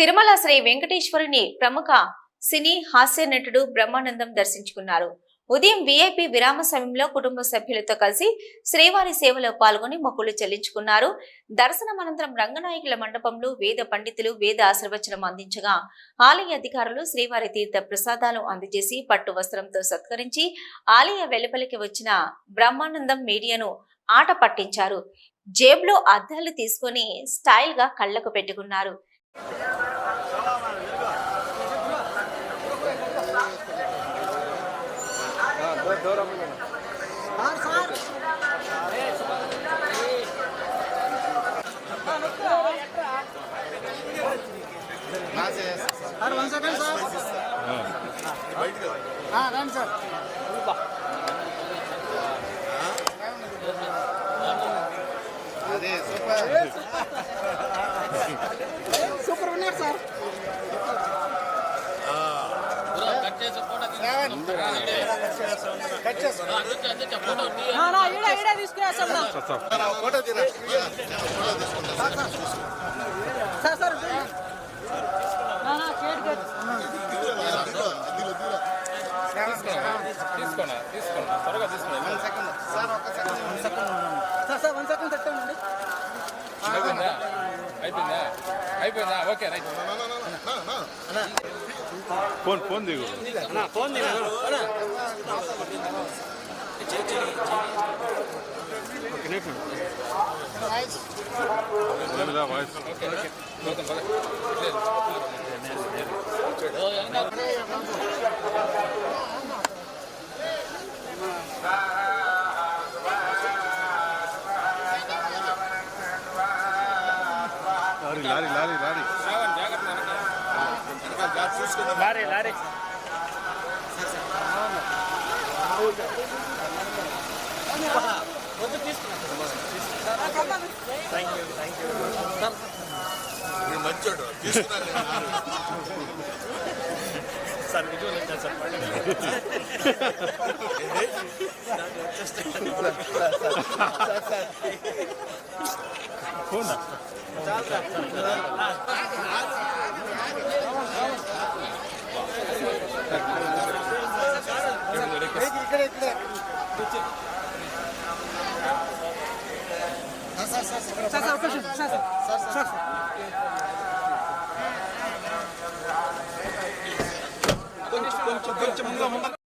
తిరుమల శ్రీ వెంకటేశ్వరుని ప్రముఖ సినీ హాస్య నటుడు బ్రహ్మానందం దర్శించుకున్నారు. ఉదయం విఐపి విరామ సమయంలో కుటుంబ సభ్యులతో కలిసి శ్రీవారి సేవలో పాల్గొని మొక్కులు చెల్లించుకున్నారు. దర్శనం అనంతరం రంగనాయకుల మండపంలో వేద పండితులు వేద ఆశీర్వచనం అందించగా ఆలయ అధికారులు శ్రీవారి తీర్థ ప్రసాదాలు అందజేసి పట్టు వస్త్రంతో సత్కరించి ఆలయ వెలుపలికి వచ్చిన బ్రహ్మానందం మీడియాను ఆట పట్టించారు. జేబులో అద్దాలు తీసుకొని స్టైల్గా కళ్ళకు కళ్ళకు పెట్టుకున్నారు. సార్ వన్ సెకండ్ సార్ రండి సార్ అదే సూపర్ తీసుకోండి తీసుకోండి త్వరగా తీసుకోండి వన్ సెకండ్. సార్ ఒక second. Sir sir one second పెట్టండి అయిపోయిందా? అయిపోయిందా? Okay right. ఫోన్ ఫోన్ దిగు. లేదా వాయిస్ పద లేదు. Lorry lorry. Lorry lorry. రావండి, జాగ్రత్త వెనక. లారీ లారీ మంచోడు ఇక్కడ ఇక్కడ సార్ సార్ ఒక నిమిషం. సార్ సార్ సార్ సార్ కొంచెం కొంచెం కొంచెం ముందుగా ముందుగా